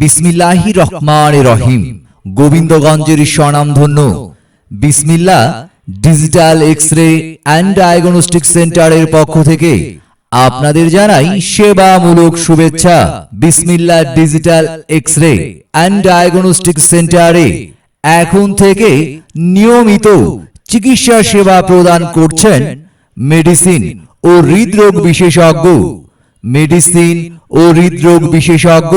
বিসমিল্লাহি রহমান রহিম। গোবিন্দগঞ্জের স্বনামধন্য Bismillah digital X ray and diagnostic সেন্টারের পক্ষ থেকে আপনাদের জানাই সেবামূলক শুভেচ্ছা। Bismillah digital X ray and diagnostic সেন্টারে এখন থেকে নিয়মিত চিকিৎসা সেবা প্রদান করছেন মেডিসিন ও হৃদরোগ বিশেষজ্ঞ। মেডিসিন ও হৃদরোগ বিশেষজ্ঞ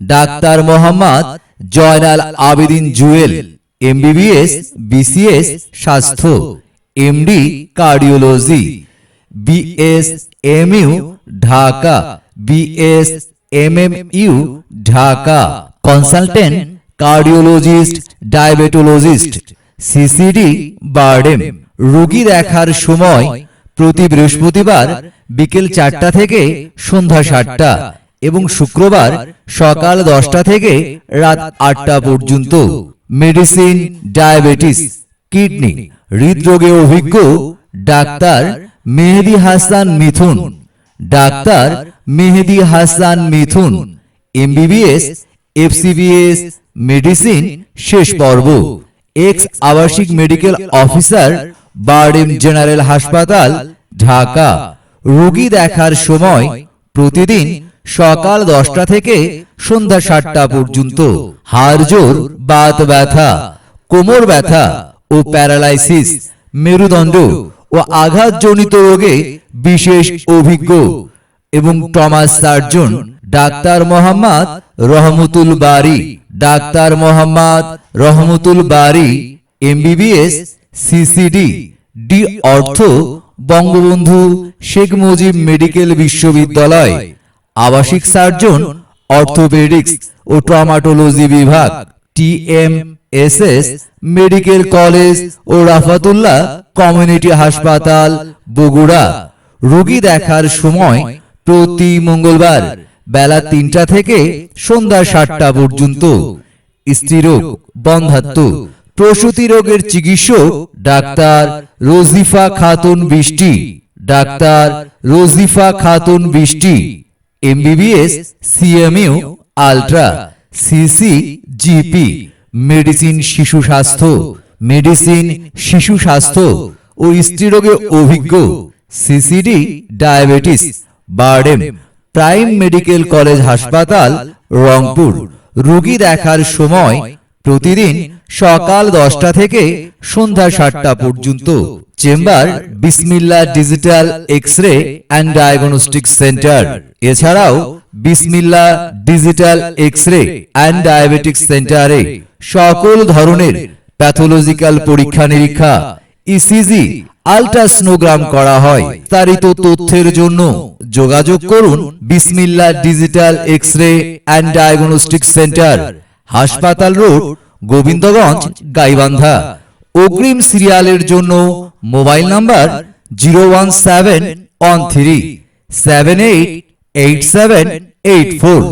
doctor Mohammad Zainal Abedin Jewel, MBBS, BCS, স্বাস্থ্য, MD, cardiology BS MU Dhaka BS MMU Dhaka, consultant, cardiologist, diabetologist, CCD, BIRDEM, রোগী দেখার সময় প্রতি বৃহস্পতিবার বিকেল চারটা থেকে সন্ধ্যা সাতটা এবং শুক্রবার সকাল দশটা থেকে রাত আটটা পর্যন্ত মেডিসিন ডায়াবেটিস কিডনি হৃদরোগে অভিজ্ঞ doctor Mehedi Hasan Mithun. Doctor Mehedi Hasan Mithun. MBBS FCPS medicine শেষ পর্ব। এক্স আবাসিক মেডিকেল অফিসার বারডেম জেনারেল হাসপাতাল ঢাকা। রোগী দেখার সময় প্রতিদিন সকাল দশটা থেকে সন্ধ্যা সাতটা পর্যন্ত হাড় জোর, বাত ব্যথা, কোমর ব্যথা ও প্যারালাইসিস, মেরুদণ্ড ও আঘাতজনিত রোগে বিশেষ অভিজ্ঞ এবং trauma surgeon, doctor Mohammad Rahmatul Bari, doctor Mohammad Rahmatul Bari, MBBS, CCD, D ortho, Bangabandhu Sheikh Mujib medical বিশ্ববিদ্যালয় আবাসিক সার্জন অর্থোপেডিক্স ও ট্রমাটোলজি বিভাগ টিএম এসএস মেডিকেল কলেজ ও রাফাতুল্লাহ কমিউনিটি হাসপাতাল বগুড়া। রোগী দেখার সময় প্রতি মঙ্গলবার বেলা তিনটা থেকে সন্ধ্যা সাতটা পর্যন্ত। স্ত্রীরোগ বন্ধাত্ম। প্রসূতি রোগের চিকিৎসক ডাক্তার রোজিফা খাতুন বৃষ্টি। Doctor Rozifa Khatun Brishti. MBBS CMU ultra CC GP medicine শিশু স্বাস্থ্য মেডিসিন শিশু স্বাস্থ্য ও স্ত্রীরোগে অভিজ্ঞ CCD diabetes BIRDEM prime medical college হাসপাতাল রংপুর রোগী দেখার সময় প্রতিদিন সকাল দশটা থেকে সন্ধ্যা সাতটা পর্যন্ত। Chamber Bismillah digital X ray and diagnostic centre. এছাড়াও Bismillah digital X ray and diabetic সেন্টারে সকল ধরনের প্যাথোলজিক্যাল পরীক্ষা নিরীক্ষা ইসিজি আলট্রাসনোগ্রাম করা হয়। তারিত তথ্যের জন্য যোগাযোগ করুন Bismillah digital X ray and diagnostic centre. হাসপাতাল রোড গোবিন্দগঞ্জ গাইবান্ধা। অগ্রিম সিরিয়ালের জন্য mobile number zero one seven one three seven eight eight seven eight four.